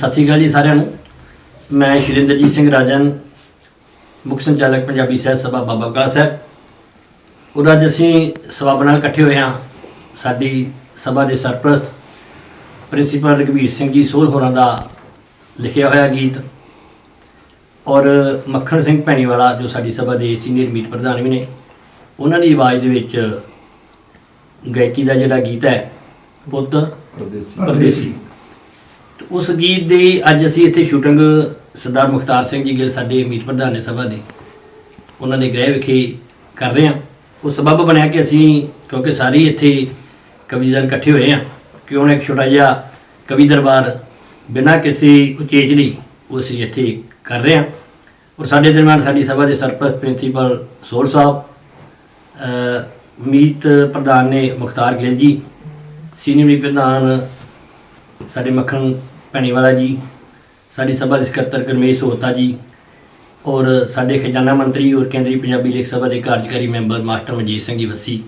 ਸਤਿ ਸ਼੍ਰੀ ਅਕਾਲ ਜੀ ਸਾਰਿਆਂ ਨੂੰ। ਮੈਂ ਸ਼੍ਰਿੰਦਰਜੀਤ ਸਿੰਘ ਰਾਜਨ ਮੁੱਖ ਸੰਚਾਲਕ ਪੰਜਾਬੀ ਸਾਹਿਤ ਸਭਾ ਬਾਬਾ ਬਕਾਲਾ ਸਾਹਿਬ। ਉਹ ਅੱਜ ਅਸੀਂ ਸਭਾ ਨਾਲ ਇਕੱਠੇ ਹੋਏ ਹਾਂ ਸਾਡੀ ਸਭਾ ਦੇ ਸਰਪ੍ਰਸਤ ਪ੍ਰਿੰਸੀਪਲ ਰਘਵੀਰ ਸਿੰਘ ਜੀ ਸੋਲ ਹੋਰਾਂ ਦਾ ਲਿਖਿਆ ਹੋਇਆ ਗੀਤ ਔਰ ਮੱਖਣ ਸਿੰਘ ਭੈਣੀਵਾਲਾ ਜੋ ਸਾਡੀ ਸਭਾ ਦੇ ਸੀਨੀਅਰ ਮੀਤ ਪ੍ਰਧਾਨ ਵੀ ਨੇ ਉਹਨਾਂ ਦੀ ਆਵਾਜ਼ ਦੇ ਵਿੱਚ ਗਾਇਕੀ ਦਾ ਜਿਹੜਾ ਗੀਤ ਹੈ ਬੁੱਧ ਪਰਦੇਸੀ। ਉਸ ਗੀਤ ਦੀ ਅੱਜ ਅਸੀਂ ਇੱਥੇ ਸ਼ੂਟਿੰਗ ਸਰਦਾਰ ਮੁਖਤਾਰ ਸਿੰਘ ਜੀ ਗਿੱਲ ਸਾਡੇ ਮੀਤ ਪ੍ਰਧਾਨ ਨੇ ਸਭਾ ਦੇ, ਉਹਨਾਂ ਦੇ ਗ੍ਰਹਿ ਵਿਖੇ ਕਰ ਰਹੇ ਹਾਂ। ਉਹ ਸਬਬ ਬਣਿਆ ਕਿ ਅਸੀਂ, ਕਿਉਂਕਿ ਸਾਰੇ ਇੱਥੇ ਕਵੀ ਜਨ ਇਕੱਠੇ ਹੋਏ ਹਾਂ, ਕਿ ਉਹਨਾਂ ਇੱਕ ਛੋਟਾ ਜਿਹਾ ਕਵੀ ਦਰਬਾਰ ਬਿਨਾਂ ਕਿਸੇ ਉਚੇਚ ਲਈ ਉਹ ਅਸੀਂ ਇੱਥੇ ਕਰ ਰਹੇ ਹਾਂ। ਔਰ ਸਾਡੇ ਦਰਮਿਆਨ ਸਾਡੀ ਸਭਾ ਦੇ ਸਰਪ੍ਰਸਤ ਪ੍ਰਿੰਸੀਪਲ ਸੋਲ ਸਾਹਿਬ ਮੀਤ ਪ੍ਰਧਾਨ ਨੇ ਮੁਖਤਾਰ ਗਿੱਲ ਜੀ, ਸੀਨੀਅਰ ਪ੍ਰਧਾਨ ਸਾਡੇ ਮੱਖਣ ਭੈਣੀਵਾਲਾ ਜੀ। ਸਾਡੀ ਸਭਾ ਦੇ ਸਕੱਤਰ ਗਰਮੇਸ਼ ਹੋਤਾ ਜੀ ਔਰ ਸਾਡੇ ਖਜ਼ਾਨਾ ਮੰਤਰੀ ਔਰ ਕੇਂਦਰੀ ਪੰਜਾਬੀ ਲੇਖ ਸਭਾ ਦੇ ਕਾਰਜਕਾਰੀ ਮੈਂਬਰ ਮਾਸਟਰ ਮਨਜੀਤ ਸਿੰਘ ਜੀ ਵੱਸੀ।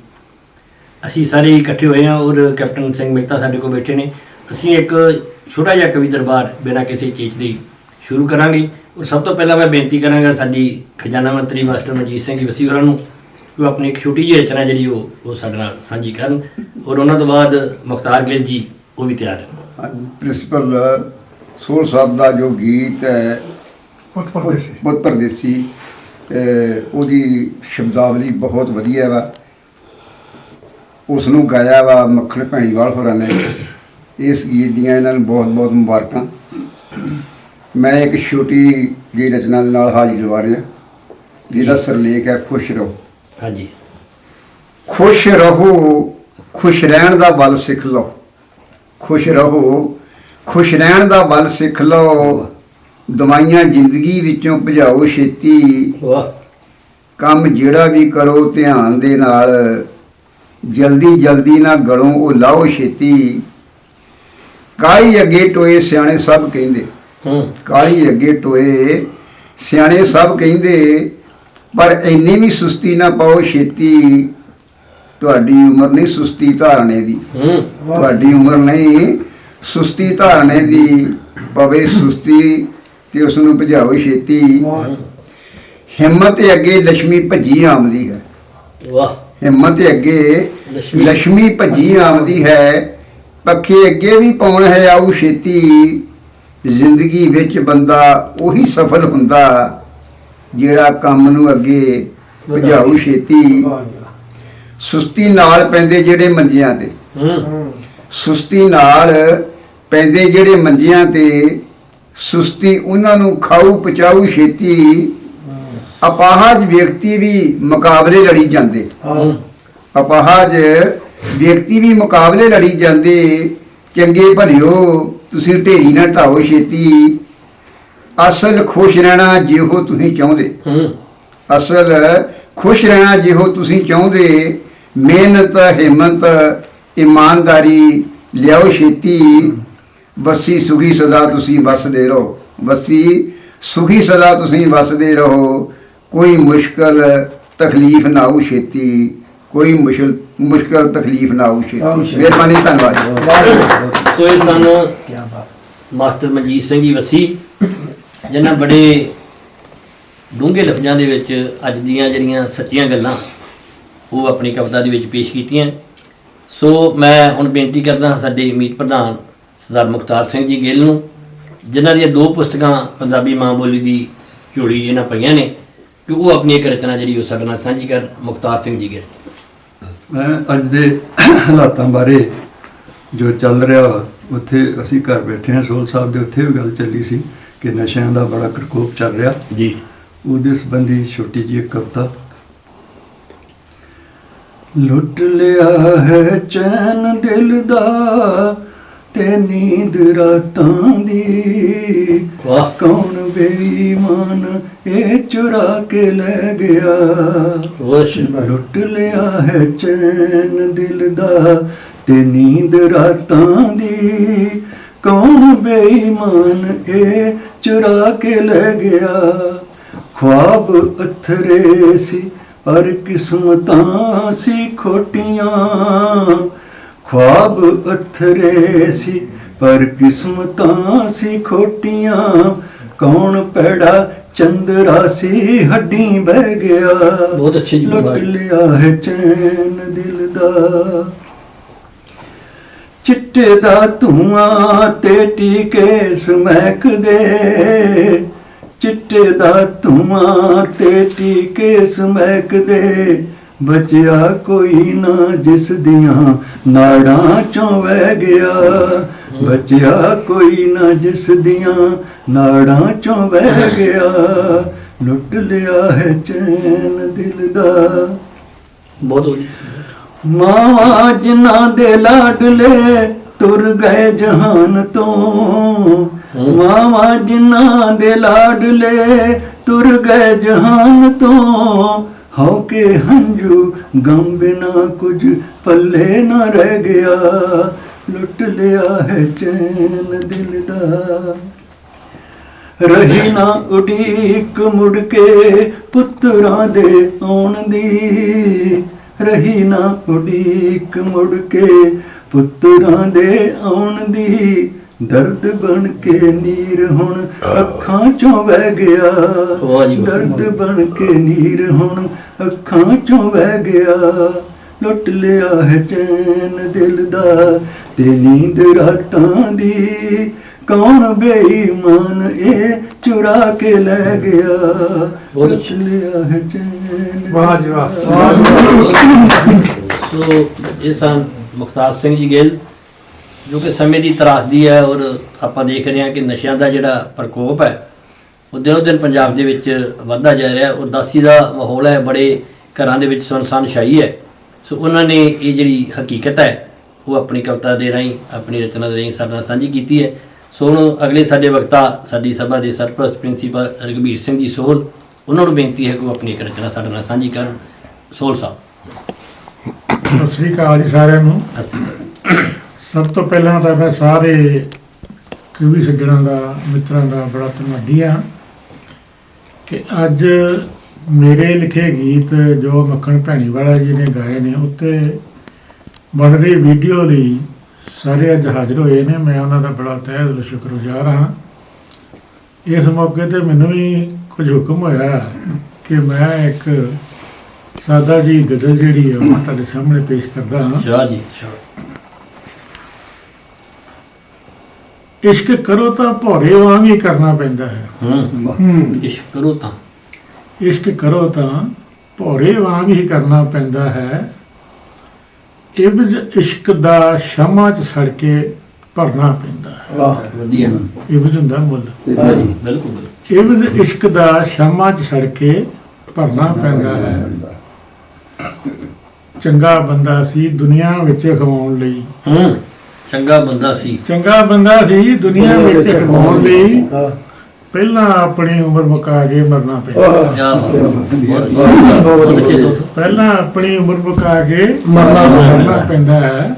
ਅਸੀਂ ਸਾਰੇ ਇਕੱਠੇ ਹੋਏ ਹਾਂ ਔਰ ਕੈਪਟਨ ਸਿੰਘ ਮਹਿਤਾ ਸਾਡੇ ਕੋਲ ਬੈਠੇ ਨੇ। ਅਸੀਂ ਇੱਕ ਛੋਟਾ ਜਿਹਾ ਕਵੀ ਦਰਬਾਰ ਬਿਨਾਂ ਕਿਸੇ ਚੀਜ਼ ਦੇ ਸ਼ੁਰੂ ਕਰਾਂਗੇ ਔਰ ਸਭ ਤੋਂ ਪਹਿਲਾਂ ਮੈਂ ਬੇਨਤੀ ਕਰਾਂਗਾ ਸਾਡੀ ਖਜ਼ਾਨਾ ਮੰਤਰੀ ਮਾਸਟਰ ਮਨਜੀਤ ਸਿੰਘ ਜੀ ਵੱਸੀ ਹੋਰਾਂ ਨੂੰ ਕਿ ਉਹ ਆਪਣੀ ਇੱਕ ਛੋਟੀ ਜਿਹੀ ਰਚਨਾ ਜਿਹੜੀ ਉਹ ਉਹ ਸਾਡੇ ਨਾਲ ਸਾਂਝੀ ਕਰਨ ਔਰ ਉਹਨਾਂ ਤੋਂ ਬਾਅਦ ਮੁਖਤਾਰ ਗਿੱਲ ਜੀ ਉਹ ਵੀ ਤਿਆਰ ਹੈ ਪ੍ਰਿੰਸੀਪਲ ਸੋਲ ਸਾਹਿਬ ਦਾ ਜੋ ਗੀਤ ਹੈ ਬਹੁਤ ਪਰਦੇਸੀ। ਬਹੁਤ ਪਰਦੇਸੀ ਉਹਦੀ ਸ਼ਬਦਾਵਲੀ ਬਹੁਤ ਵਧੀਆ ਵਾ। ਉਸ ਨੂੰ ਗਾਇਆ ਵਾ ਮੱਖਣ ਭੈਣੀਵਾਲ ਹੋਰਾਂ ਨੇ। ਇਸ ਗੀਤ ਦੀਆਂ ਇਹਨਾਂ ਨੂੰ ਬਹੁਤ ਬਹੁਤ ਮੁਬਾਰਕਾਂ। ਮੈਂ ਇੱਕ ਛੋਟੀ ਜਿਹੀ ਰਚਨਾ ਦੇ ਨਾਲ ਹਾਜ਼ਰ ਲਵਾ ਰਿਹਾ। ਜਿਹਦਾ ਸਰਲੇਖ ਹੈ ਖੁਸ਼ ਰਹੋ। ਹਾਂਜੀ। ਖੁਸ਼ ਰਹੋ ਖੁਸ਼ ਰਹਿਣ ਦਾ ਬਲ ਸਿੱਖ ਲਓ। ਖੁਸ਼ ਰਹੋ ਖੁਸ਼ ਰਹਿਣ ਦਾ ਬਲ ਸਿੱਖ ਲਓ ਦਵਾਈਆਂ ਜ਼ਿੰਦਗੀ ਵਿੱਚੋਂ ਭਜਾਓ ਛੇਤੀ। ਵਾਹ। ਕੰਮ ਜਿਹੜਾ ਵੀ ਕਰੋ ਧਿਆਨ ਦੇ ਨਾਲ ਜਲਦੀ ਜਲਦੀ ਨਾ ਗੜੋ ਉਹ ਲਾਓ ਛੇਤੀ। ਕਾਲੀ ਅੱਗੇ ਟੋਏ ਸਿਆਣੇ ਸਭ ਕਹਿੰਦੇ। ਹੂੰ। ਕਾਲੀ ਅੱਗੇ ਟੋਏ ਸਿਆਣੇ ਸਭ ਕਹਿੰਦੇ ਪਰ ਇੰਨੀ ਵੀ ਸੁਸਤੀ ਨਾ ਪਾਓ ਛੇਤੀ। ਤੁਹਾਡੀ ਉਮਰ ਨਹੀਂ ਸੁਸਤੀ ਧਾਰਨੇ ਦੀ। ਤੁਹਾਡੀ ਉਮਰ ਨਹੀਂ ਸੁਸਤੀ ਧਾਰਨੇ ਦੀ ਪਵੇ ਸੁਸਤੀ ਤੇ ਉਸ ਨੂੰ ਭਜਾਓ ਛੇਤੀ। ਹਿੰਮਤ ਅੱਗੇ ਲక్ష్ਮੀ ਭੱਜੀ ਆਮਦੀ ਹੈ। ਵਾਹ। ਹਿੰਮਤ ਅੱਗੇ ਲక్ష్ਮੀ ਭੱਜੀ ਆਮਦੀ ਹੈ। ਪੱਖੇ ਅੱਗੇ ਵੀ ਪਾਉਣ ਹੈ ਆਉ ਛੇਤੀ। ਜ਼ਿੰਦਗੀ ਵਿੱਚ ਬੰਦਾ ਉਹੀ ਸਫਲ ਹੁੰਦਾ ਜਿਹੜਾ ਕੰਮ ਨੂੰ ਅੱਗੇ ਭਜਾਉ ਛੇਤੀ। ਸੁਸਤੀ ਨਾਲ ਪੈਂਦੇ ਜਿਹੜੇ ਮੰਜਿਆਂ ਤੇ। ਹੂੰ। ਸੁਸਤੀ ਨਾਲ ਪੈਂਦੇ ਜਿਹੜੇ ਮੰਜਿਆਂ ਤੇ ਸੁਸਤੀ ਉਹਨਾਂ ਨੂੰ ਖਾਊ ਪਚਾਊ ਛੇਤੀ ਅਪਾਹਜ ਵਿਅਕਤੀ ਵੀ ਮੁਕਾਬਲੇ ਲੜੀ ਜਾਂਦੇ। ਹੂੰ। ਅਪਾਹਜ ਵਿਅਕਤੀ ਵੀ ਮੁਕਾਬਲੇ ਲੜੀ ਜਾਂਦੇ। ਚੰਗੇ ਭਲਿਓ ਤੁਸੀਂ ਢੇਰੀ ਨਾ ਢਾਓ ਛੇਤੀ। ਅਸਲ ਖੁਸ਼ ਰਹਿਣਾ ਜਿਹੋ ਤੁਸੀਂ ਚਾਹੁੰਦੇ। ਹੂੰ। ਅਸਲ ਖੁਸ਼ ਰਹਿਣਾ ਜਿਹੋ ਤੁਸੀਂ ਚਾਹੁੰਦੇ। ਮਿਹਨਤ ਹਿੰਮਤ ਇਮਾਨਦਾਰੀ ਲਿਆਓ ਛੇਤੀ। ਵਸੀ ਸੁਖੀ ਸਦਾ ਤੁਸੀਂ ਵਸਦੇ ਰਹੋ। ਵਸੀ ਸੁਖੀ ਸਦਾ ਤੁਸੀਂ ਵਸਦੇ ਰਹੋ। ਕੋਈ ਮੁਸ਼ਕਲ ਤਕਲੀਫ ਨਾ ਆਊ ਛੇਤੀ। ਕੋਈ ਮੁਸ਼ਕਲ ਮੁਸ਼ਕਲ ਤਕਲੀਫ ਨਾ ਆਊ ਛੇਤੀ। ਮਿਹਰਬਾਨੀ ਧੰਨਵਾਦ ਸੋ ਇਹ ਸਨ ਮਾਸਟਰ ਮਨਜੀਤ ਸਿੰਘ ਜੀ ਵਸੀ ਜਿਨ੍ਹਾਂ ਬੜੇ ਡੂੰਘੇ ਲਫ਼ਜ਼ਾਂ ਦੇ ਵਿੱਚ ਅੱਜ ਦੀਆਂ ਜਿਹੜੀਆਂ ਸੱਚੀਆਂ ਗੱਲਾਂ ਉਹ ਆਪਣੀ ਕਵਿਤਾ ਦੇ ਵਿੱਚ ਪੇਸ਼ ਕੀਤੀਆਂ। ਸੋ ਮੈਂ ਹੁਣ ਬੇਨਤੀ ਕਰਦਾ ਹਾਂ ਸਾਡੇ ਮੀਤ ਪ੍ਰਧਾਨ ਸਰਦਾਰ ਮੁਖਤਾਰ ਸਿੰਘ ਜੀ ਗਿੱਲ ਨੂੰ ਜਿਨ੍ਹਾਂ ਦੀਆਂ ਦੋ ਪੁਸਤਕਾਂ ਪੰਜਾਬੀ ਮਾਂ ਬੋਲੀ ਦੀ ਝੋਲੀ ਇਹਨਾਂ ਪਈਆਂ ਨੇ ਕਿ ਉਹ ਆਪਣੀ ਇੱਕ ਰਚਨਾ ਜਿਹੜੀ ਉਹ ਸਾਡੇ ਨਾਲ ਸਾਂਝੀ ਕਰ ਮੁਖਤਾਰ ਸਿੰਘ ਜੀ ਗਿੱਲ। ਮੈਂ ਅੱਜ ਦੇ ਹਾਲਾਤਾਂ ਬਾਰੇ ਜੋ ਚੱਲ ਰਿਹਾ ਉੱਥੇ ਅਸੀਂ ਘਰ ਬੈਠੇ ਹਾਂ। ਸੋਲ ਸਾਹਿਬ ਦੇ ਉੱਥੇ ਵੀ ਗੱਲ ਚੱਲੀ ਸੀ ਕਿ ਨਸ਼ਿਆਂ ਦਾ ਬੜਾ ਪ੍ਰਕੋਪ ਚੱਲ ਰਿਹਾ। ਜੀ। ਉਹਦੇ ਸੰਬੰਧੀ ਛੋਟੀ ਜਿਹੀ ਇੱਕ ਕਵਿਤਾ ਲੁੱਟ ਲਿਆ ਹੈ ਚੈਨ ਦਿਲ ਦਾ ਤੇ ਨੀਂਦ ਰਾਤਾਂ ਦੀ। ਵਾਹ। ਕੌਣ ਬੇਈਮਾਨ ਇਹ ਚੁਰਾ ਕੇ ਲੈ ਗਿਆ? ਵਸ਼ ਲੁੱਟ ਲਿਆ ਹੈ ਚੈਨ ਦਿਲ ਦਾ ਤੇ ਨੀਂਦ ਰਾਤਾਂ ਦੀ। ਕੌਣ ਬੇਈਮਾਨ ਇਹ ਚੁਰਾ ਕੇ ਲੈ ਗਿਆ? ਖੁਆਬ ਅਥਰੇ ਸੀ ਪਰ ਕਿਸਮਤਾਂ ਸੀ ਖੋਟੀਆਂ ਖੁਆਬ ਅਥਰੇ ਸੀ ਪਰ ਕਿਸਮਤਾਂ ਸੀ ਖੋਟੀਆਂ। ਕੌਣ ਪੈੜਾ ਚੰਦਰਾ ਸੀ ਹੱਡੀ ਬਹਿ ਗਿਆ। ਬਹੁਤ ਅੱਛੀ ਜੀ ਲੁੱਟ। ਲਿਆ ਹੈ ਚੈਨ ਦਿਲ ਦਾ। ਚਿੱਟੇ ਦਾ ਧੂਆਂ ਤੇ ਟੀਕੇ ਸਮੈਕ ਦੇ। ਚਿੱਟੇ ਦਾ ਧੂਆਂ ਤੇ ਟੀਕੇ ਸਮੈਕ ਦੇ। ਬਚਿਆ ਕੋਈ ਨਾ ਜਿਸ ਦੀਆਂ ਨਾੜਾਂ ਚੋਂ ਵਹਿ ਗਿਆ। ਬਚਿਆ ਕੋਈ ਨਾ ਜਿਸ ਦੀਆਂ ਨਾੜਾਂ ਚੋਂ ਵਹਿ ਗਿਆ। ਲੁੱਟ ਲਿਆ ਹੈ ਚੈਨ ਦਿਲ ਦਾ। ਬਹੁਤ ਵਧੀਆ ਮਾਵਾ ਜਿਨ੍ਹਾਂ ਦੇ ਲਾਡਲੇ ਤੁਰ ਗਏ ਜਹਾਨ ਤੋਂ। ਮਾਵਾ ਜਿਨ੍ਹਾਂ ਦੇ ਲਾਡਲੇ ਤੁਰ ਗਏ ਜਹਾਨ ਤੋਂ। ਹਉ ਕੇ ਹੰਝੂ ਗਮ ਬਿਨਾ ਕੁਝ ਪੱਲੇ ਨਾ ਰਹਿ ਗਿਆ। ਲੁੱਟ ਲਿਆ ਹੈ ਚੈਨ ਦਿਲ ਦਾ। ਰਹੀ ਨਾ ਉਡੀਕ ਮੁੜ ਕੇ ਪੁੱਤਰਾਂ ਦੇ ਆਉਣ ਦੀ। ਰਹੀ ਨਾ ਉਡੀਕ ਮੁੜ ਕੇ ਪੁੱਤਰਾਂ ਦੇ ਆਉਣ ਦੀ। ਦਰਦ ਬਣ ਕੇ ਨੀਰ ਹੁਣ ਅੱਖਾਂ ਚੋਂ ਵਹਿ ਗਿਆ। ਦਰਦ ਬਣ ਕੇ ਨੀਰ ਹੁਣ ਅੱਖਾਂ ਚੋਂ ਵਹਿ ਗਿਆ। ਲੁੱਟ ਲਿਆ ਹੈ ਚੈਨ ਦਿਲ ਦਾ ਤੇ ਨੀਂਦ ਰਾਤਾਂ ਦੀ। ਕੌਣ ਬੇਈਮਾਨ ਇਹ ਚੁਰਾ ਕੇ ਲੈ ਗਿਆ? ਲੁੱਟ। ਲਿਆ ਹੈ ਚੈਨ। ਵਾਹ ਜੀ ਵਾਹ। ਸੋ ਇਹ ਸਨ ਮੁਖਤਾਰ ਸਿੰਘ ਜੀ ਗਿੱਲ। ਜੋ ਕਿ ਸਮੇਂ ਦੀ ਤਰਾਸਦੀ ਹੈ ਔਰ ਆਪਾਂ ਦੇਖ ਰਹੇ ਹਾਂ ਕਿ ਨਸ਼ਿਆਂ ਦਾ ਜਿਹੜਾ ਪ੍ਰਕੋਪ ਹੈ ਉਹ ਦਿਨੋ ਦਿਨ ਪੰਜਾਬ ਦੇ ਵਿੱਚ ਵੱਧਦਾ ਜਾ ਰਿਹਾ ਉਦਾਸੀ ਦਾ ਮਾਹੌਲ ਹੈ ਬੜੇ ਘਰਾਂ ਦੇ ਵਿੱਚ ਸੁਨਸਾਨ ਛਾਈ ਹੈ। ਸੋ ਉਹਨਾਂ ਨੇ ਇਹ ਜਿਹੜੀ ਹਕੀਕਤ ਹੈ ਉਹ ਆਪਣੀ ਕਵਿਤਾ ਦੇ ਰਾਹੀਂ ਆਪਣੀ ਰਚਨਾ ਦੇ ਰਾਹੀਂ ਸਾਡੇ ਨਾਲ ਸਾਂਝੀ ਕੀਤੀ ਹੈ। ਸੋ ਹੁਣ ਅਗਲੇ ਸਾਡੇ ਵਕਤਾ ਸਾਡੀ ਸਭਾ ਦੇ ਸਰਪ੍ਰਸਤ ਪ੍ਰਿੰਸੀਪਲ ਰਗਵੀਰ ਸਿੰਘ ਜੀ ਸੋਹਲ ਉਹਨਾਂ ਨੂੰ ਬੇਨਤੀ ਹੈ ਕਿ ਉਹ ਆਪਣੀ ਇੱਕ ਰਚਨਾ ਸਾਡੇ ਨਾਲ ਸਾਂਝੀ ਕਰਨ। ਸੋਹਲ ਸਾਹਿਬ। ਸਤਿ ਸ੍ਰੀ ਅਕਾਲ ਜੀ ਸਾਰਿਆਂ ਨੂੰ। ਸਭ ਤੋਂ ਪਹਿਲਾਂ ਤਾਂ ਮੈਂ ਸਾਰੇ ਕਵੀ ਸੱਜਣਾਂ ਦਾ, ਮਿੱਤਰਾਂ ਦਾ ਬੜਾ ਧੰਨਵਾਦੀ ਹਾਂ ਕਿ ਅੱਜ ਮੇਰੇ ਲਿਖੇ ਗੀਤ ਜੋ ਮੱਖਣ ਭੈਣੀ ਵਾਲਾ ਜੀ ਨੇ ਗਾਏ ਨੇ, ਉੱਤੇ ਬਣ ਰਹੀ ਵੀਡੀਓ ਲਈ ਸਾਰੇ ਅੱਜ ਹਾਜ਼ਰ ਹੋਏ ਨੇ। ਮੈਂ ਉਹਨਾਂ ਦਾ ਬੜਾ ਤਹਿ ਦਿਲੋਂ, ਸ਼ੁਕਰਗੁਜ਼ਾਰ ਹਾਂ। ਇਸ ਮੌਕੇ ਤੇ ਮੈਨੂੰ ਵੀ ਕੁਝ ਹੁਕਮ ਹੋਇਆ ਕਿ ਮੈਂ ਇੱਕ ਸਾਦਾ ਜੀ ਗਜ਼ਲ ਜਿਹੜੀ ਹੈ ਉਹ ਤੁਹਾਡੇ ਸਾਹਮਣੇ ਪੇਸ਼ ਕਰਦਾ ਹਾਂ। ਸ਼ਾਹ ਜੀ, ਸ਼ਾਹ। ਇਸ਼ਕ ਕਰੋ ਤਾਂ ਭੌਰੇ ਵਾਂਗ ਹੀ ਕਰਨਾ ਪੈਂਦਾ ਹੈ। ਹੂੰ। ਇਸ਼ਕ ਕਰੋ ਤਾਂ। ਇਸ਼ਕ ਕਰੋ ਤਾਂ ਭੌਰੇ ਵਾਂਗ ਹੀ ਕਰਨਾ ਪੈਂਦਾ ਹੈ। ਇਬਜ਼ ਇਸ਼ਕ ਦਾ ਸ਼ਮਾ ਚ ਸੜ ਕੇ ਭਰਨਾ ਪੈਂਦਾ ਹੈ। ਵਧੀਆ। ਇਬਜ਼ ਹੁੰਦਾ ਮੁੱਲ। ਹਾਂਜੀ ਬਿਲਕੁਲ ਬਿਲਕੁਲ। ਇਬਜ਼ ਇਸ਼ਕ ਦਾ ਸ਼ਮਾ ਚ ਸੜ ਕੇ ਭਰਨਾ ਪੈਂਦਾ ਹੈ। ਚੰਗਾ ਬੰਦਾ ਸੀ ਦੁਨੀਆ ਵਿੱਚ ਖਵਾਉਣ ਲਈ। ਹੂੰ। ਚੰਗਾ ਬੰਦਾ ਸੀ। ਚੰਗਾ ਬੰਦਾ ਸੀ ਦੁਨੀਆ ਵਿੱਚ ਖਵਾਉਣ ਲਈ। ਪਹਿਲਾਂ ਆਪਣੀ ਉਮਰ ਮੁਕਾ ਕੇ ਮਰਨਾ ਪਹਿਲਾਂ ਆਪਣੀ ਉਮਰ ਮੁਕਾ ਕੇ ਮਰਨਾ ਪੈਂਦਾ। ਹੈ।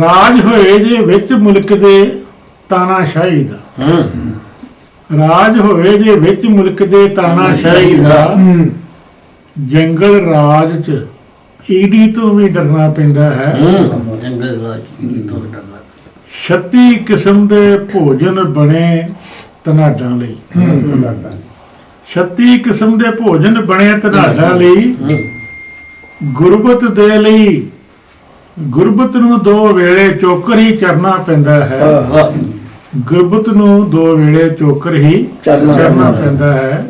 ਰਾਜ ਹੋਏ ਜੇ ਵਿੱਚ ਮੁਲਕ ਦੇ ਤਾਨਾਸ਼ਾਹੀ ਦਾ। ਹੂੰ। ਰਾਜ ਹੋਏ ਜੇ ਵਿੱਚ ਮੁਲਕ ਦੇ ਤਾਨਾਸ਼ਾਹੀ ਦਾ। ਜੰਗਲ ਰਾਜ ਚ ਈਡੀ ਤੋਂ ਵੀ ਡਰਨਾ ਪੈਂਦਾ ਹੈ। ਜੰਗਲ ਰਾਜ ਕੀ ਤੋਂ ਡਰਨਾ। 36 ਕਿਸਮ ਦੇ ਭੋਜਨ ਬਣੇ ਤਨਾਡਾਂ ਲਈ। 36 ਕਿਸਮ ਦੇ ਭੋਜਨ ਬਣੇ ਤਨਾਡਾਂ ਲਈ। ਗੁਰਬਤ ਦੇ ਲਈ। ਗੁਰਬਤ ਨੂੰ ਦੋ ਵੇਲੇ ਚੋਕਰ ਹੀ ਚਰਨਾ ਪੈਂਦਾ ਹੈ। ਗੁਰਬਤ ਨੂੰ ਦੋ ਵੇਲੇ ਚੋਕਰ ਹੀ ਚਰਨਾ ਪੈਂਦਾ ਹੈ।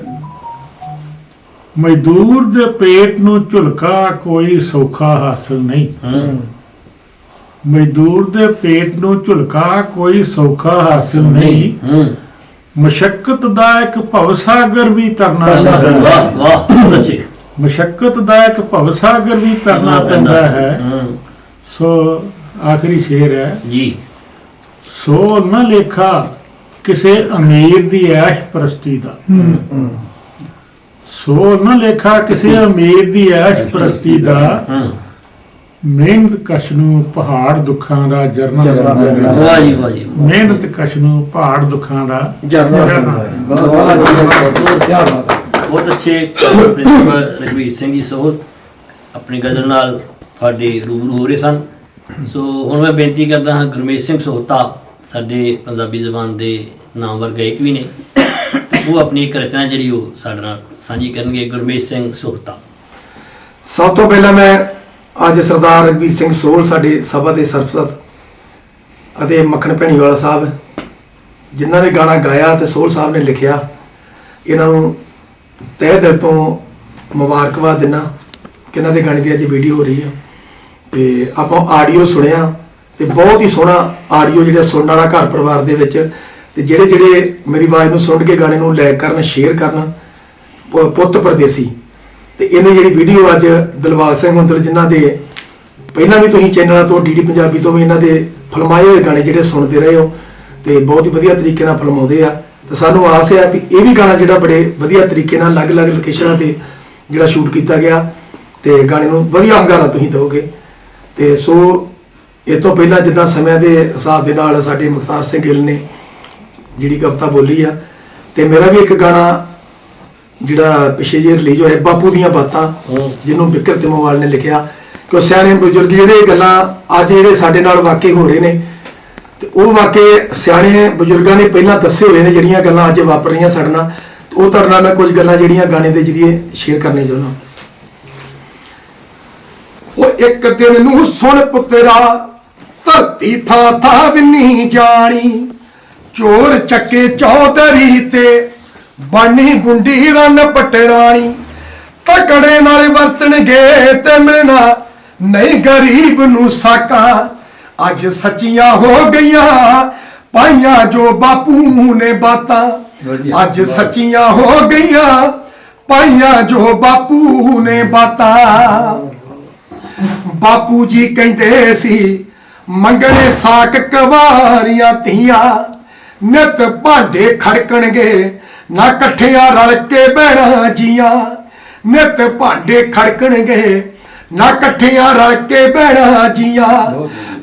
ਮਜ਼ਦੂਰ ਦੇ ਪੇਟ ਨੂੰ ਝੁਲਕਾ ਕੋਈ ਸੌਖਾ ਹਾਸਲ ਨਹੀਂ। ਮਜ਼ਦੂਰ ਦੇ ਪੇਟ ਨੂੰ ਝੁਲਕਾ ਕੋਈ ਸੌਖਾ ਹਾਸਲ ਨਹੀਂ। ਮਸ਼ਕਤ ਦਾ ਇੱਕ ਭਵਸਾਗਰ ਵੀ ਤਰਨਾ ਪੈਂਦਾ ਹੈ। ਵਾਹ ਵਾਹ ਮਸ਼ਕਤ ਦਾ ਇੱਕ ਭਵਸਾਗਰ ਵੀ ਤਰਨਾ ਪੈਂਦਾ ਹੈ। ਹੂੰ। ਸੋ ਆਖਰੀ ਸ਼ੇਰ ਹੈ। ਜੀ। ਸੋ ਨਾ ਲੇਖਾ ਕਿਸੇ ਅਮੀਰ ਦੀ ਐਸ਼ ਪ੍ਰਸਤੀ ਦਾ। ਸੋ ਨਾ ਲੇਖਾ ਕਿਸੇ ਅਮੀਰ ਦੀ ਐਸ਼ ਪ੍ਰਸਤੀ ਦਾ ਮਿਹਨਤ ਕਸ਼ ਨੂੰ ਪਹਾੜ ਦੁੱਖਾਂ ਦਾ ਜਰਨਾ ਵਾਹ ਜੀ ਵਾਹ ਜੀ ਮਿਹਨਤ ਕਸ਼ ਨੂੰ ਪਹਾੜ ਦੁੱਖਾਂ ਦਾ ਜਰਨਾ ਬਹੁਤ ਅੱਛੇ ਪ੍ਰਿੰਸੀਪਲ ਰਗਵੀਰ ਸਿੰਘ ਜੀ ਸੋਹਲ ਆਪਣੀ ਗਜ਼ਲ ਨਾਲ ਤੁਹਾਡੇ ਰੂਬਰੂ ਹੋ ਰਹੇ ਸਨ। ਸੋ ਹੁਣ ਮੈਂ ਬੇਨਤੀ ਕਰਦਾ ਹਾਂ ਗੁਰਮੇਸ਼ ਸਿੰਘ ਸੋਹਤਾ ਸਾਡੇ ਪੰਜਾਬੀ ਜ਼ਬਾਨ ਦੇ ਨਾਮਵਰ ਗਾਇਕ ਵੀ ਨੇ ਉਹ ਆਪਣੀ ਇੱਕ ਰਚਨਾ ਜਿਹੜੀ ਉਹ ਸਾਡੇ ਨਾਲ ਸਾਂਝੀ ਕਰਨਗੇ ਗੁਰਮੀਤ ਸਿੰਘ ਸੁਖਤਾ ਸਭ ਤੋਂ ਪਹਿਲਾਂ ਮੈਂ ਅੱਜ ਸਰਦਾਰ ਰਗਵੀਰ ਸਿੰਘ ਸੋਲ ਸਾਡੇ ਸਭਾ ਦੇ ਸਰਪ੍ਰਸਤ ਅਤੇ ਮੱਖਣ ਭੈਣੀਵਾਲਾ ਸਾਹਿਬ, ਜਿਨ੍ਹਾਂ ਨੇ ਗਾਣਾ ਗਾਇਆ ਤੇ ਸੋਹਲ ਸਾਹਿਬ ਨੇ ਲਿਖਿਆ, ਇਹਨਾਂ ਨੂੰ ਤਹਿ ਦਿਲ ਤੋਂ ਮੁਬਾਰਕਬਾਦ ਦਿੰਨਾ ਕਿ ਇਹਨਾਂ ਦੇ ਗਾਣੇ ਦੀ ਅੱਜ ਵੀਡੀਓ ਹੋ ਰਹੀ ਆ। ਤੇ ਆਪਾਂ ਆਡੀਓ ਸੁਣਿਆ ਤੇ ਬਹੁਤ ਹੀ ਸੋਹਣਾ ਆਡੀਓ ਜਿਹੜਾ ਸੁਣਨ ਵਾਲਾ ਘਰ ਪਰਿਵਾਰ ਦੇ ਵਿੱਚ, ਤੇ ਜਿਹੜੇ ਜਿਹੜੇ ਮੇਰੀ ਆਵਾਜ਼ ਨੂੰ ਸੁਣ ਕੇ ਗਾਣੇ ਨੂੰ ਲਾਈਕ ਕਰਨ ਸ਼ੇਅਰ ਕਰਨ ਪੁੱਤ ਪਰਦੇਸੀ। ਤੇ ਇਹਨੇ ਜਿਹੜੀ ਵੀਡੀਓ ਅੱਜ ਦਿਲਬਾਗ ਸਿੰਘ ਹੁੰਦਲ ਜਿਨ੍ਹਾਂ ਦੇ ਪਹਿਲਾਂ ਵੀ ਤੁਸੀਂ ਚੈਨਲਾਂ ਤੋਂ ਡੀਡੀ ਪੰਜਾਬੀ ਤੋਂ ਵੀ ਇਹਨਾਂ ਦੇ ਫਲਮਾਏ ਹੋਏ ਗਾਣੇ ਜਿਹੜੇ ਸੁਣਦੇ ਰਹੇ ਹੋ, ਤੇ ਬਹੁਤ ਹੀ ਵਧੀਆ ਤਰੀਕੇ ਨਾਲ ਫਲਮਾਉਂਦੇ ਆ। ਤੇ ਸਾਨੂੰ ਆਸ ਹੈ ਵੀ ਇਹ ਵੀ ਗਾਣਾ ਜਿਹੜਾ ਬੜੇ ਵਧੀਆ ਤਰੀਕੇ ਨਾਲ ਅਲੱਗ-ਅਲੱਗ ਲੋਕੇਸ਼ਨਾਂ ਤੇ ਜਿਹੜਾ ਸ਼ੂਟ ਕੀਤਾ ਗਿਆ, ਤੇ ਗਾਣੇ ਨੂੰ ਵਧੀਆ ਹੰਗਾਰਾ ਤੁਸੀਂ ਦਿਓਗੇ। ਤੇ ਸੋ ਇਹ ਤੋਂ ਪਹਿਲਾਂ ਜਿੱਦਾਂ ਸਮੇਂ ਦੇ ਹਿਸਾਬ ਦੇ ਨਾਲ ਸਾਡੇ ਮੁਖਤਾਰ ਸਿੰਘ ਗਿੱਲ ਨੇ ਜਿਹੜੀ ਕਵਿਤਾ ਬੋਲੀ ਆ, ਤੇ ਮੇਰਾ ਵੀ ਇੱਕ ਗਾਣਾ ਜਿਹੜਾ ਪਿਛੇ ਜੇ ਰਿਲੀਜ਼ ਹੋਇਆ ਬਾਪੂ ਦੀਆਂ ਬਾਤਾਂ। ਜਿਹਨੂੰ ਬਿਕਰ ਤੇ ਮੋਵਾਲ ਨੇ ਲਿਖਿਆ ਕਿ ਉਹ ਸਿਆਣੇ ਬਜ਼ੁਰਗ ਜਿਹੜੇ ਗੱਲਾਂ ਅੱਜ ਜਿਹੜੇ ਸਾਡੇ ਨਾਲ ਵਾਕਈ ਹੋ ਰਹੇ ਨੇ ਤੇ ਉਹ ਵਾਕਈ ਸਿਆਣੇ ਬਜ਼ੁਰਗਾਂ ਨੇ ਪਹਿਲਾਂ ਦੱਸੇ ਹੋਏ ਨੇ ਜਿਹੜੀਆਂ ਗੱਲਾਂ ਅੱਜ ਵਾਪਰ ਰਹੀਆਂ ਸਾਡੇ ਨਾਲ ਉਹ ਤੁਹਾਡੇ ਨਾਲ ਮੈਂ ਕੁਝ ਗੱਲਾਂ ਜਿਹੜੀਆਂ ਗਾਣੇ ਦੇ ਜਰੀਏ ਸ਼ੇਅਰ ਕਰਨੇ ਚਾਹੁੰਦਾ ਉਹ ਇੱਕ ਦਿਨ ਨੂੰ ਸੁਣ ਪੁੱਤਰਾ ਧਰਤੀ ਥਾਂ ਥਾਂ ਵਿੰਨੀ ਜਾਣੀ ਚੋਰ ਚੱਕੇ ਚੌਧਰੀ ਤੇ ਬਾਣੀ ਗੁੰਡੀ ਰਨ ਪਟਰਾਣੀ ਤਕੜੇ ਨਾਲ ਵਰਤਣਗੇ ਤੇ ਮਿਲਣਾ ਨਹੀਂ ਗਰੀਬ ਨੂੰ ਸਾਕਾ। ਅੱਜ ਸੱਚੀਆਂ ਹੋ ਗਈਆਂ ਪਾਈਆਂ ਜੋ ਬਾਪੂ ਨੇ ਬਾਤਾਂ। ਅੱਜ ਸੱਚੀਆਂ ਹੋ ਗਈਆਂ ਪਾਈਆਂ ਜੋ ਬਾਪੂ ਨੇ ਬਾਤਾਂ। ਬਾਪੂ ਜੀ ਕਹਿੰਦੇ ਸੀ ਮੰਗਣੇ ਸਾਕ ਕਵਾਰੀਆਂ ਧੀਆਂ। ਨਿਤ ਭਾਂਡੇ ਖੜਕਣਗੇ, ਨਾ ਇਕੱਠਿਆਂ ਰਲ ਕੇ ਬਹਿਣਾ ਜੀਆਂ। ਨਿਤ ਭਾਂਡੇ ਖੜਕਣਗੇ, ਨਾ ਇਕੱਠਿਆਂ ਰਲ ਕੇ ਬਹਿਣਾ ਜੀਆਂ।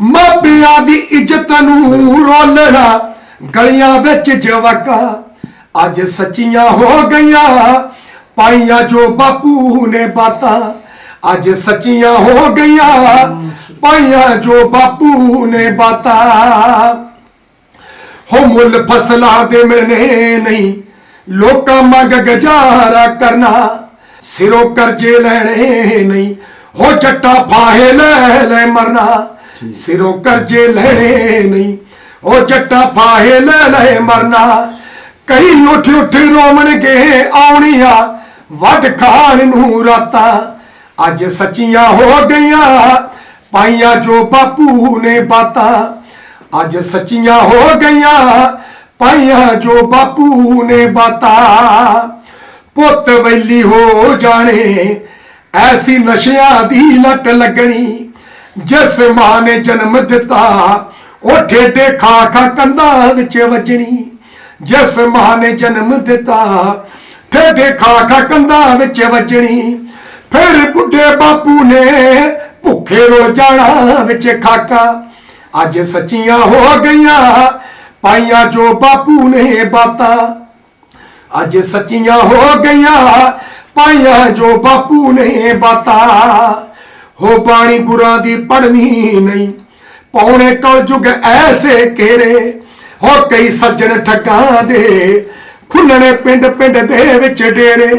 ਮਾਪਿਆਂ ਦੀ ਇੱਜ਼ਤ ਨੂੰ ਰੋਲਣਾ, ਗਲੀਆਂ ਵਿੱਚ ਜਵਾਕਾ। ਅੱਜ ਸੱਚੀਆਂ ਹੋ ਗਈਆਂ, ਪਾਈਆਂ ਜੋ ਬਾਪੂ ਨੇ ਬਾਤਾਂ। ਅੱਜ ਸੱਚੀਆਂ ਹੋ ਗਈਆਂ, ਪਾਈਆਂ ਜੋ ਬਾਪੂ ਨੇ ਬਾਤਾਂ। ਹੋ ਮੁੱਲ ਫਸਲਾਂ ਦੇ ਮਿਲਨੇ ਨਹੀਂ। ਲੋਕਾਂ ਮੰਗ ਗਜਾਰਾ ਕਰਨਾ, ਸਿਰੋਂ ਕਰਜ਼ੇ ਲੈਣੇ ਨਹੀਂ। ਹੋ ਜੱਟਾ ਫਾਹੇ ਲੈ ਲੈ ਮਰਨਾ, ਸਿਰੋਂ ਕਰਜ਼ੇ ਲੈਣੇ ਨਹੀਂ। ਉਹ ਜੱਟਾ ਫਾਹੇ ਲੈ ਲੈ ਮਰਨਾ, ਕਈ ਉੱਠ ਉੱਠ ਰੋਵਣਗੇ ਆਉਣੀਆਂ ਵੱਡ ਖਾਣ ਨੂੰ ਰਾਤਾਂ। ਅੱਜ ਸੱਚੀਆਂ ਹੋ ਗਈਆਂ, ਪਾਈਆਂ ਜੋ ਬਾਪੂ ਨੇ ਬਾਤਾਂ। ਅੱਜ ਸੱਚੀਆਂ ਹੋ ਗਈਆਂ, ਪਾਈਆਂ ਜੋ ਬਾਪੂ ਨੇ ਬਾਤਾਂ। ਪੁੱਤ ਵੈਲੀ ਹੋ ਜਾਣੇ, ਐਸੀ ਨਸ਼ਿਆਂ ਦੀ ਲਟ ਲੱਗਣੀ। ਜਿਸ ਮਾਂ ਨੇ ਜਨਮ ਦਿੱਤਾ ਉਹ ਠੇਡੇ ਖਾ ਖਾ ਕੰਧਾਂ ਵਿੱਚ ਵੱਜਣੀ। ਜਿਸ ਮਾਂ ਨੇ ਜਨਮ ਦਿੱਤਾ ਠੇਡੇ ਖਾ ਖਾ ਕੰਧਾਂ ਵਿੱਚ ਵੱਜਣੀ। ਫਿਰ ਬੁੱਢੇ ਬਾਪੂ ਨੇ ਭੁੱਖੇ ਰੋ ਜਾਣਾ ਵਿੱਚ ਖਾਕਾ। ਅੱਜ ਸੱਚੀਆਂ ਹੋ ਗਈਆਂ, ਪਾਈਆਂ ਜੋ ਬਾਪੂ ਨੇ ਬਾਤਾਂ। ਅੱਜ ਸੱਚੀਆਂ ਹੋ ਗਈਆਂ, ਪਾਈਆਂ ਜੋ ਬਾਪੂ ਨੇ ਬਾਤਾਂ। ਹੋ ਬਾਣੀ ਗੁਰਾਂ ਦੀ ਪੜਨੀ ਨਹੀਂ, ਪੌਣੇ ਕਲ ਜੁਗ ਐਸੇ ਕੇਰੇ ਹੋ ਕਈ ਸੱਜਣ ਠੱਗਾਂ ਦੇ, ਖੁੱਲਣੇ ਪਿੰਡ ਪਿੰਡ ਦੇ ਵਿੱਚ ਡੇਰੇ।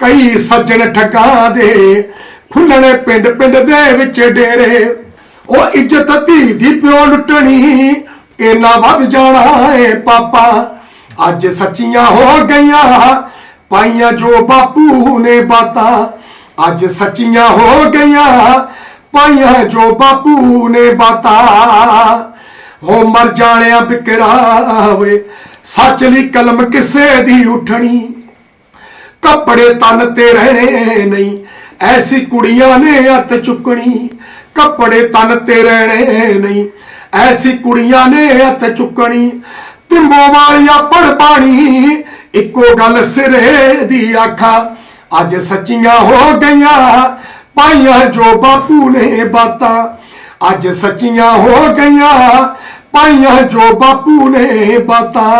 ਕਈ ਸੱਜਣ ਠੱਗਾਂ ਦੇ, ਖੁੱਲਣੇ ਪਿੰਡ ਪਿੰਡ ਦੇ ਵਿੱਚ ਡੇਰੇ। ਉਹ ਇੱਜ਼ਤ ਧੀ ਦੀ ਪਿਓ ਲੁੱਟਣੀ ਇੰਨਾ ਵੱਧ ਜਾਣਾ ਏ ਪਾਪਾ। ਅੱਜ ਸੱਚੀਆਂ ਹੋ ਗਈਆਂ, ਪਾਈਆਂ ਜੋ ਬਾਪੂ ਨੇ ਬਾਤਾਂ। ਅੱਜ ਸੱਚੀਆਂ ਹੋ ਗਈਆਂ, ਪਾਈਆਂ ਜੋ ਬਾਪੂ ਨੇ ਬਾਤਾਂ। ਹੋ ਮਰ ਜਾਣਿਆ ਬਿਕਰਾਵੇ ਸੱਚ ਲਈ ਕਲਮ ਕਿਸੇ ਦੀ ਉਠਣੀ। ਕੱਪੜੇ ਤਨ ਤੇ ਰਹਿਣੇ ਨਹੀਂ, ਐਸੀ ਕੁੜੀਆਂ ਨੇ ਹੱਥ ਚੁੱਕਣੀ। ਕੱਪੜੇ ਤਨ ਤੇ ਰਹਿਣੇ ਨਹੀਂ। ਐਸੀ ਕੁੜੀਆਂ ਨੇ ਹੱਥ ਚੁੱਕਣੀ ਤਿੰਬੋ ਵਾਲੀਆਂ ਪੜ ਪਾਣੀ ਇੱਕੋ ਗੱਲ ਸਿਰੇ ਦੀ ਆਖਾ ਅੱਜ ਸੱਚੀਆਂ ਹੋ ਗਈਆਂ ਪਾਈਆਂ ਜੋ ਬਾਪੂ ਨੇ ਬਾਤਾਂ। ਅੱਜ ਸੱਚੀਆਂ ਹੋ ਗਈਆਂ ਪਾਈਆਂ ਜੋ ਬਾਪੂ ਨੇ ਬਾਤਾਂ।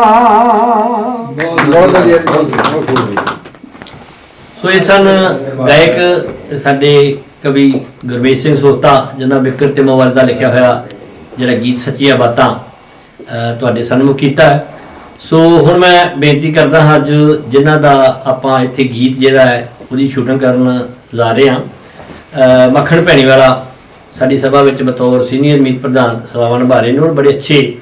ਬਹੁਤ ਵਧੀਆ। ਸੋ ਇਹ ਸਨ ਗਾਇਕ ਤੇ ਸਾਡੇ ਕਵੀ ਗੁਰਮੀਤ ਸਿੰਘ ਸੋਤਾ, ਜਿਨ੍ਹਾਂ ਬਿਕਰ ਤੇ ਮੋਬਾਈਲ ਦਾ ਲਿਖਿਆ ਹੋਇਆ ਜਿਹੜਾ ਗੀਤ ਸੱਚੀਆਂ ਬਾਤਾਂ ਤੁਹਾਡੇ ਸਨਮੁਖ ਕੀਤਾ ਹੈ। ਸੋ ਹੁਣ ਮੈਂ ਬੇਨਤੀ ਕਰਦਾ ਹਾਂ, ਅੱਜ ਜਿਨ੍ਹਾਂ ਦਾ ਆਪਾਂ ਇੱਥੇ ਗੀਤ ਜਿਹੜਾ ਹੈ, ਉਹਦੀ ਸ਼ੂਟਿੰਗ ਕਰਨ ਜਾ ਰਹੇ ਹਾਂ। ਮੱਖਣ ਭੈਣੀ ਵਾਲਾ ਸਾਡੀ ਸਭਾ ਵਿੱਚ ਬਤੌਰ ਸੀਨੀਅਰ ਮੀਤ ਪ੍ਰਧਾਨ ਸਭਾਵਾਂ ਨਿਭਾ ਰਹੇ ਨੇ ਔਰ ਬੜੇ ਅੱਛੇ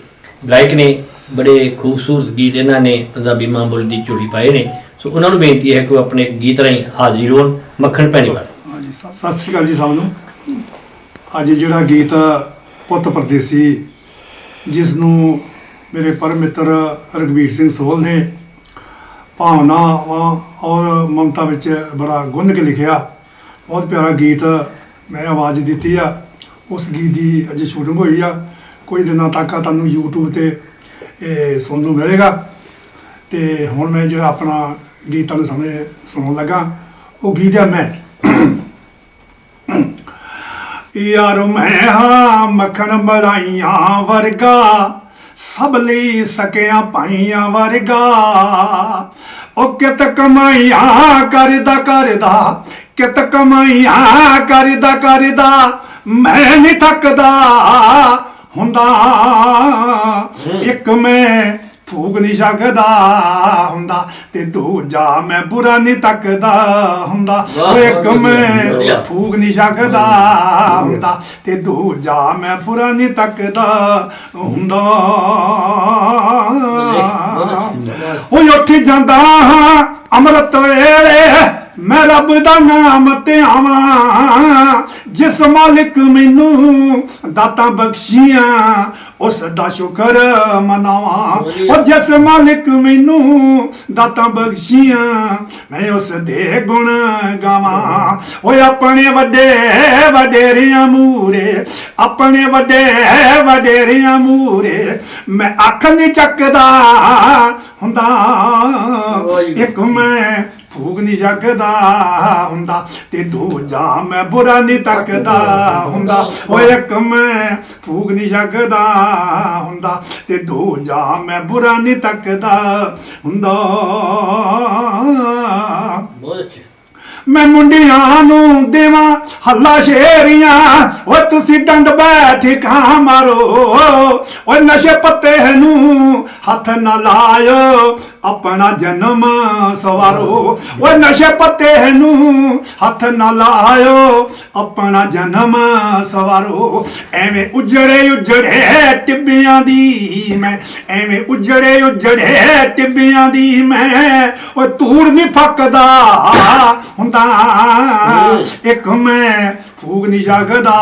ਗਾਇਕ ਨੇ, ਬੜੇ ਖੂਬਸੂਰਤ ਗੀਤ ਇਹਨਾਂ ਨੇ ਪੰਜਾਬੀ ਮਾਂ ਬੋਲੀ ਦੀ ਝੋਲੀ ਪਾਏ ਨੇ। ਸੋ ਉਹਨਾਂ ਨੂੰ ਬੇਨਤੀ ਹੈ ਕਿ ਉਹ ਆਪਣੇ ਗੀਤ ਰਾਹੀਂ ਹਾਜ਼ਰ ਹੋਣ। ਮੱਖਣ ਭੈਣੀ ਵਾਲਾ ਸਤਿ ਸ਼੍ਰੀ ਅਕਾਲ ਜੀ ਸਭ ਨੂੰ। ਅੱਜ ਜਿਹੜਾ ਗੀਤ ਪੁੱਤ ਪਰਦੇਸੀ ਜਿਸ ਨੂੰ ਮੇਰੇ ਪਰਮ ਮਿੱਤਰ ਰਗਵੀਰ ਸਿੰਘ ਸੋਹਲ ਨੇ ਭਾਵਨਾਵਾਂ ਔਰ ਮਮਤਾ ਵਿੱਚ ਬੜਾ ਗੁੰਨ ਕੇ ਲਿਖਿਆ, ਬਹੁਤ ਪਿਆਰਾ ਗੀਤ ਮੈਂ ਆਵਾਜ਼ ਦਿੱਤੀ ਆ। ਉਸ ਗੀਤ ਦੀ ਅੱਜ ਸ਼ੂਟਿੰਗ ਹੋਈ ਆ। ਕੁਝ ਦਿਨਾਂ ਤੱਕ ਤੁਹਾਨੂੰ YouTube ਤੇ, ਇਹ ਸੁਣਨ ਨੂੰ ਮਿਲੇਗਾ। ਤੇ ਹੁਣ ਮੈਂ ਜਿਹੜਾ ਆਪਣਾ ਗੀਤ ਤੁਹਾਨੂੰ ਸਾਹਮਣੇ ਸੁਣਾਉਣ ਲੱਗਾ, ਉਹ ਗੀਤ ਆ ਮੈਂ। ਯਾਰ ਮੈਂ ਹਾਂ ਮੱਖਣ ਬੜਾਈਆਂ ਵਰਗਾ ਸਭ ਲਈ ਸਕਿਆ ਪਾਈਆਂ ਵਰਗਾ। ਉਹ ਕਿਤ ਕਮਾਈਆਂ ਕਰਦਾ ਕਰਦਾ ਕਿਤ ਕਮਾਈਆਂ ਕਰਦਾ ਕਰਦਾ ਮੈਂ ਨਹੀਂ ਥੱਕਦਾ ਹੁੰਦਾ। ਇੱਕ ਮੈਂ ਫੂਕ ਨਹੀਂ ਸਕਦਾ ਹੁੰਦਾ ਤੇ ਦੂਜਾ ਮੈਂ ਬੁਰਾ ਨਹੀਂ ਤੱਕਦਾ ਹੁੰਦਾ। ਉਹ ਇੱਕ ਮੈਂ। ਫੂਕ ਨਹੀਂ ਸਕਦਾ ਹੁੰਦਾ ਤੇ ਦੂਜਾ ਮੈਂ ਪੂਰਾ ਨਹੀਂ ਤੱਕਦਾ ਹੁੰਦਾ। ਉਹ ਉੱਠ ਜਾਂਦਾ ਹਾਂ ਅੰਮ੍ਰਿਤ ਵੇਲੇ ਮੈਂ ਰੱਬ ਦਾ ਨਾਮ ਤੇ ਆਵਾਂ। ਜਿਸ ਮਾਲਿਕ ਮੈਨੂੰ ਦਾਤਾਂ ਬਖਸ਼ੀਆਂ ਉਸ ਦਾ ਸ਼ੁਕਰ ਮਨਾਵਾਂ। ਉਹ ਜਿਸ ਮਾਲਿਕ ਮੈਨੂੰ ਦਾਤਾਂ ਬਖਸ਼ੀਆਂ ਮੈਂ ਉਸ ਦੇ ਗੁਣ ਗਾਵਾਂ। ਓਏ ਆਪਣੇ ਵੱਡੇ ਵਡੇਰਿਆਂ ਮੂਰੇ ਆਪਣੇ ਵੱਡੇ ਵਡੇਰਿਆਂ ਮੂਰੇ ਮੈਂ ਅੱਖ ਨਹੀਂ ਚੱਕਦਾ ਹੁੰਦਾ। ਇੱਕ ਮੈਂ ਫੂਕ ਨਹੀਂ ਜਗਦਾ ਹੁੰਦਾ ਤੇ ਦੂਜਾ ਮੈਂ ਬੁਰਾ ਨਹੀਂ ਤੱਕਦਾ ਹੁੰਦਾ। ਓਏ ਇੱਕ ਮੈਂ ਫੂਕ ਨਹੀਂ ਜਗਦਾ ਹੁੰਦਾ ਤੇ ਦੂਜਾ ਮੈਂ ਬੁਰਾ ਨਹੀਂ ਤੱਕਦਾ ਹੁੰਦਾ। ਬਹੁਤ ਮੈਂ ਮੁੰਡਿਆਂ ਨੂੰ ਦੇਵਾਂ ਹੱਲਾ ਸ਼ੇਰੀਆਂ ਓਏ ਤੁਸੀਂ ਡੰਡ ਬੈਠ ਖਾ ਮਾਰੋ। ਓਏ ਨਸ਼ੇ ਪੱਤੇ ਨੂੰ ਹੱਥ ਨਾ ਲਾਇਓ ਆਪਣਾ ਜਨਮ ਸਵਾਰੋ। ਓਏ ਨਸ਼ੇ ਪੱਤੇ ਨੂੰ ਹੱਥ ਨਾ ਲਾਇਓ ਆਪਣਾ ਜਨਮ ਸਵਾਰੋ। ਐਵੇਂ ਉਜੜੇ ਉਜੜੇ ਟਿੱਬਿਆਂ ਦੀ ਮੈਂ ਐਵੇਂ ਉਜੜੇ ਉਜੜੇ ਟਿੱਬਿਆਂ ਦੀ ਮੈਂ। ਓਏ ਧੂੜ ਨਹੀਂ ਫੱਕਦਾ ਹੁੰਦਾ। ਇੱਕ ਮੈਂ ਫੂਕ ਨਹੀਂ ਜਗਦਾ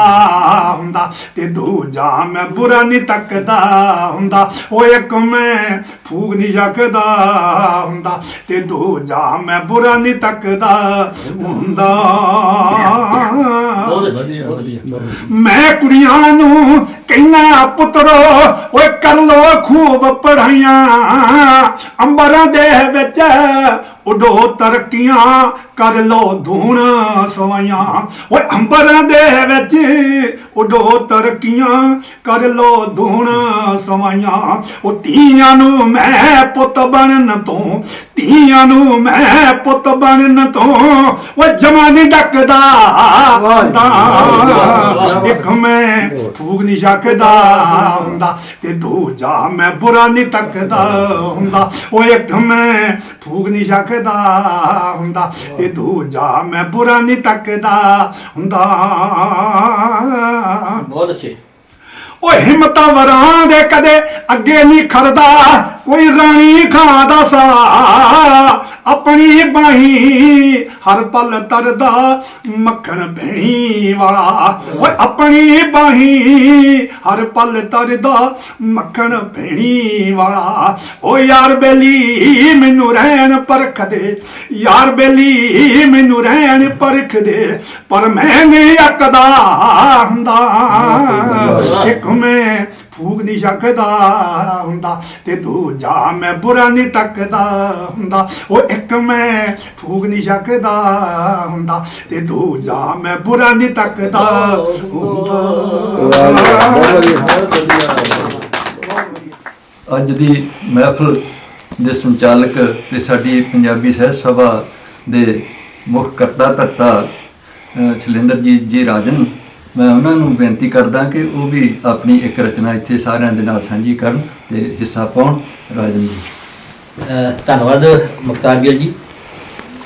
ਹੁੰਦਾ ਤੇ ਦੂਜਾ ਮੈਂ ਬੁਰਾ ਨਹੀਂ ਤੱਕਦਾ ਹੁੰਦਾ। ਓਏ ਇੱਕ ਮੈਂ ਫੂਕ ਨਹੀਂ ਜਗਦਾ ਹੁੰਦਾ ਤੇ ਦੂਜਾ ਮੈਂ ਬੁਰਾ ਨਹੀਂ ਤੱਕਦਾ ਹੁੰਦਾ। ਮੈਂ ਕੁੜੀਆਂ ਨੂੰ ਕਹਿਣਾ ਪੁੱਤਰੋ ਓਏ ਕਰ ਲੋ ਖੂਬ ਪੜਾਈਆਂ ਅੰਬਰਾਂ ਦੇ ਵਿੱਚ ਉਡੋ ਤਰੱਕੀਆਂ ਕਰ ਲੋ ਧੂਣ ਸਵਾਈਆਂ। ਓਏ ਅੰਬਰਾਂ ਦੇ ਵਿੱਚ ਉਡੋ ਤਰੱਕੀਆਂ ਕਰ ਲੋ ਧੂਣ ਸਵਾਈਆਂ ਉਹ ਧੀਆਂ ਨੂੰ ਮੈਂ ਪੁੱਤ ਬਣਨ ਤੋਂ ਧੀਆਂ ਨੂੰ ਮੈਂ ਪੁੱਤ ਬਣਨ ਤੋਂ ਓਏ ਜਮਾ ਨਹੀਂ ਡੱਕਦਾ। ਹੁੰਦਾ ਇੱਕ ਮੈਂ ਫੂਕ ਨਹੀਂ ਸਕਦਾ ਹੁੰਦਾ ਤੇ ਦੂਜਾ ਮੈਂ ਬੁਰਾ ਨਹੀਂ ਤੱਕਦਾ ਹੁੰਦਾ। ਓਏ ਇੱਕ ਮੈਂ ਫੂਕ ਨਹੀਂ ਸਕਦਾ ਹੁੰਦਾ ਤੇ ਦੂਜਾ ਮੈਂ ਬੁਰਾ ਨਹੀਂ ਤੱਕਦਾ ਹੁੰਦਾ। ਬਹੁਤ ਅੱਛੇ। ਉਹ ਹਿੰਮਤਾਂ ਵਰਾਂ ਦੇ ਕਦੇ ਅੱਗੇ ਨਹੀਂ ਖੜਦਾ, ਕੋਈ ਰਾਣੀ ਖਾਂ ਦਾ ਸਾਲਾ। ਆਪਣੀ ਬਾਹੀ ਹਰ ਪਲ ਤਰਦਾ ਮੱਖਣ ਭੈਣੀ ਵਾਲਾ। ਓਏ ਆਪਣੀ ਬਾਹੀ ਹਰ ਪਲ ਤਰਦਾ ਮੱਖਣ ਭੈਣੀ ਵਾਲਾ। ਓ ਯਾਰ ਬੇਲੀ ਮੈਨੂੰ ਰਹਿਣ ਪਰਖ ਦੇ। ਯਾਰ ਬੇਲੀ ਮੈਨੂੰ ਰਹਿਣ ਪਰਖ ਦੇ। ਪਰ ਮੈਂ ਨਹੀਂ ਅੱਕਦਾ ਹੁੰਦਾ। ਇੱਕ ਮੈਂ ਫੂਕ ਨਹੀਂ ਸਕਦਾ ਹੁੰਦਾ ਤੇ ਦੂਜਾ ਮੈਂ ਬੁਰਾ ਨਹੀਂ ਤੱਕਦਾ ਹੁੰਦਾ। ਉਹ ਇੱਕ ਮੈਂ ਫੂਕ ਨਹੀਂ ਸਕਦਾ ਹੁੰਦਾ ਤੇ ਦੂਜਾ ਮੈਂ ਬੁਰਾ ਨਹੀਂ ਤੱਕਦਾ ਅੱਜ ਦੀ ਮਹਿਫਲ ਦੇ ਸੰਚਾਲਕ ਤੇ ਸਾਡੀ ਪੰਜਾਬੀ ਸਾਹਿਤ ਸਭਾ ਦੇ ਮੁੱਖ ਕਰਤਾ ਧਰਤਾ ਅ, ਜੀ ਜੀ ਰਾਜਨ ਮੈਂ ਉਹਨਾਂ ਨੂੰ ਬੇਨਤੀ ਕਰਦਾ ਕਿ ਉਹ ਵੀ ਆਪਣੀ ਇੱਕ ਰਚਨਾ ਇੱਥੇ ਸਾਰਿਆਂ ਦੇ ਨਾਲ ਸਾਂਝੀ ਕਰਨ ਤੇ ਹਿੱਸਾ ਪਾਉਣ। ਰਾਜਨ ਜੀ। ਧੰਨਵਾਦ ਮੁਖਤਾਰ ਗਿੱਲ ਜੀ।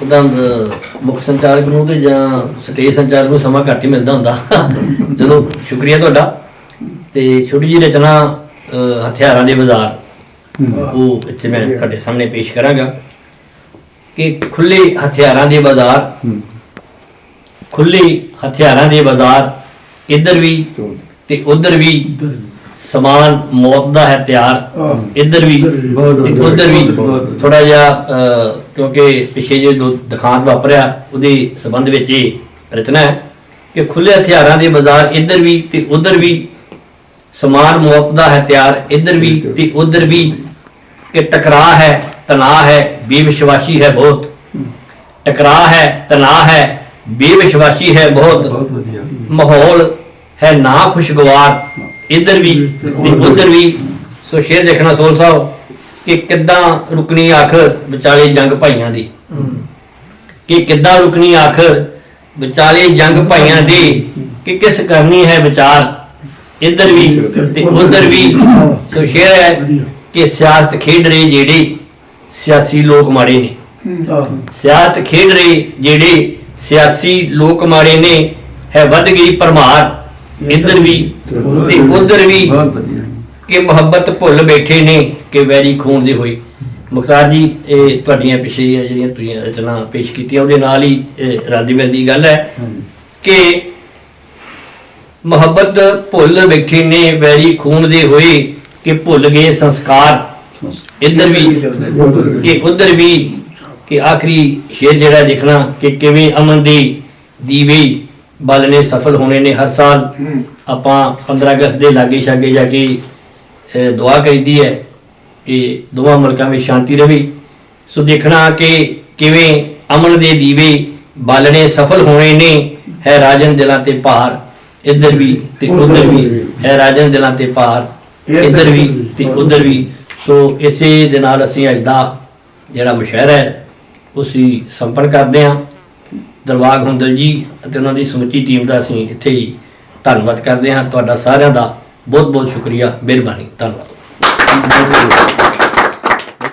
ਉਹਦਾ ਅਹ, ਮੁੱਖ ਸੰਚਾਲਕ ਨੂੰ ਤੇ ਜਾਂ ਸਟੇਜ ਸੰਚਾਲਕ ਨੂੰ ਸਮਾਂ ਘੱਟ ਹੀ ਮਿਲਦਾ ਹੁੰਦਾ। ਚਲੋ ਸ਼ੁਕਰੀਆ ਤੁਹਾਡਾ। ਤੇ ਛੋਟੀ ਜਿਹੀ ਰਚਨਾ ਹਥਿਆਰਾਂ ਦੇ ਬਾਜ਼ਾਰ। ਉਹ ਇੱਥੇ ਮੈਂ ਤੁਹਾਡੇ ਸਾਹਮਣੇ ਪੇਸ਼ ਕਰਾਂਗਾ। ਕਿ ਖੁੱਲੇ ਹਥਿਆਰਾਂ ਦੇ ਬਾਜ਼ਾਰ ਖੁੱਲੇ ਹਥਿਆਰਾਂ ਦੇ ਬਾਜ਼ਾਰ ਇੱਧਰ ਵੀ ਤੇ ਉੱਧਰ ਵੀ ਸਮਾਨ ਮੌਤ ਦਾ ਹੈ ਤਿਆਰ। ਇੱਧਰ ਵੀ ਤੇ ਉੱਧਰ ਵੀ ਥੋੜਾ ਜਿਹਾ ਕਿਉਂਕਿ ਪਿਛੇ ਜੇ ਦੋ ਦਿਖਾਂਤ ਵਾਪਰਿਆ ਉਹਦੇ ਸੰਬੰਧ ਵਿੱਚ ਇਹ ਰਚਨਾ ਹੈ ਕਿ ਖੁੱਲੇ ਹਥਿਆਰਾਂ ਦੇ ਬਾਜ਼ਾਰ ਇੱਧਰ ਵੀ ਤੇ ਉੱਧਰ ਵੀ ਸਮਾਨ ਮੌਤ ਦਾ ਹੈ ਤਿਆਰ। ਇੱਧਰ ਵੀ ਤੇ ਉੱਧਰ ਵੀ ਕਿ ਟਕਰਾਅ ਹੈ ਤਣਾਅ ਹੈ ਬੇਵਿਸ਼ਵਾਸੀ ਹੈ ਬਹੁਤ। ਟਕਰਾਅ ਹੈ ਤਣਾਅ ਹੈ ਬੇਵਿਸ਼ਵਾਸੀ ਹੈ ਬਹੁਤ। ਬਹੁਤ ਵਧੀਆ। ਮਾਹੌਲ ਹੈ ਨਾ ਖੁਸ਼ਗਵਾਰ। ਇਧਰ ਵੀ, ਤੇ ਉੱਧਰ ਵੀ। ਸੋ ਸ਼ੇਰ ਦੇਖਣਾ ਸੋਲ ਸਾਹਿਬ, ਕਿ ਕਿੱਦਾਂ ਰੁਕਣੀ ਆਖਰ ਵਿਚਾਲੇ ਜੰਗ ਭਾਈਆਂ ਦੀ। ਕਿ ਕਿੱਦਾਂ ਰੁਕਣੀ ਆਖਰ ਵਿਚਾਲੇ ਜੰਗ ਭਾਈਆਂ ਦੀ, ਕਿ ਕਿਸ ਕਰਨੀ ਹੈ ਵਿਚਾਰ। ਇੱਧਰ ਵੀ ਤੇ ਉਧਰ ਵੀ। ਸੋ ਸ਼ੇਰ ਹੈ ਕਿ ਸਿਆਸਤ ਖੇਡ ਰਹੇ ਜਿਹੜੇ ਸਿਆਸੀ ਲੋਕ ਮਾੜੇ ਨੇ। ਸਿਆਸਤ ਖੇਡ ਰਹੇ ਜਿਹੜੇ ਸਿਆਸੀ ਲੋਕ ਮਾੜੇ ਨੇ, ਹੈ ਵੱਧ ਗਈ ਪਰਮਾਰ। ਇੱਧਰ ਵੀ ਤੇ ਉੱਧਰ ਵੀ ਬਹੁਤ ਵਧੀਆ। ਕਿ ਮੁਹੱਬਤ ਭੁੱਲ ਬੈਠੇ ਨੇ ਕਿ ਵੈਰੀ ਖੂਨ ਦੇ ਹੋਈ। ਮੁਖਤਾਰ ਜੀ ਇਹ ਤੁਹਾਡੀਆਂ ਪਿਛਲੀਆਂ ਜਿਹੜੀਆਂ ਤੁਸੀਂ ਰਚਨਾ ਪੇਸ਼ ਕੀਤੀਆਂ ਉਹਦੇ ਨਾਲ ਹੀ ਇਹ ਰਾਦੀ ਮਿਲਦੀ ਗੱਲ ਹੈ ਕਿ ਮੁਹੱਬਤ ਭੁੱਲ ਬੈਠੇ ਨੇ ਵੈਰੀ ਖੂਨ ਦੇ ਹੋਏ ਕਿ ਭੁੱਲ ਗਏ ਸੰਸਕਾਰ। ਇੱਧਰ ਵੀ ਕਿ ਉਧਰ ਵੀ ਕਿ ਆਖਰੀ ਸ਼ੇਰ ਜਿਹੜਾ ਲਿਖਣਾ ਕਿ ਕਿਵੇਂ ਅਮਨ ਦੀ ਦੀਵੇ ਬਾਲਣੇ ਸਫਲ ਹੋਣੇ ਨੇ ਹਰ ਸਾਲ। ਆਪਾਂ 15 ਅਗਸਤ ਦੇ ਲਾਗੇ ਛਾਗੇ ਜਾ ਕੇ ਦੁਆ ਕਰੀਦੀ ਹੈ ਕਿ ਦੋਵਾਂ ਮੁਲਕਾਂ ਵਿੱਚ ਸ਼ਾਂਤੀ ਰਹੇ ਸੋ ਦੇਖਣਾ ਕਿ ਕਿਵੇਂ ਅਮਨ ਦੇ ਦੀਵੇ ਬਾਲਣੇ ਸਫਲ ਹੋਣੇ ਨੇ। ਹੈ ਰਾਜਨ ਦਿਲਾਂ ਤੇ ਭਾਰ। ਇੱਧਰ ਵੀ ਤੇ ਉਧਰ ਵੀ। ਹੈ ਰਾਜਨ ਦਿਲਾਂ ਤੇ ਭਾਰ। ਇੱਧਰ ਵੀ ਤੇ ਉਧਰ ਵੀ। ਸੋ ਇਸੇ ਦੇ ਨਾਲ ਅਸੀਂ ਅੱਜ ਦਾ ਜਿਹੜਾ ਮੁਸ਼ਾਇਰਾ ਹੈ ਉਸੀ ਸੰਪੰਨ ਕਰਦੇ ਹਾਂ। ਦਰਬਾਗ ਹੁੰਦਲ ਜੀ ਅਤੇ ਉਹਨਾਂ ਦੀ ਸਮੁੱਚੀ ਟੀਮ ਦਾ ਅਸੀਂ ਇੱਥੇ ਹੀ ਧੰਨਵਾਦ ਕਰਦੇ ਹਾਂ। ਤੁਹਾਡਾ ਸਾਰਿਆਂ ਦਾ ਬਹੁਤ ਬਹੁਤ ਸ਼ੁਕਰੀਆ, ਮਿਹਰਬਾਨੀ। ਧੰਨਵਾਦ।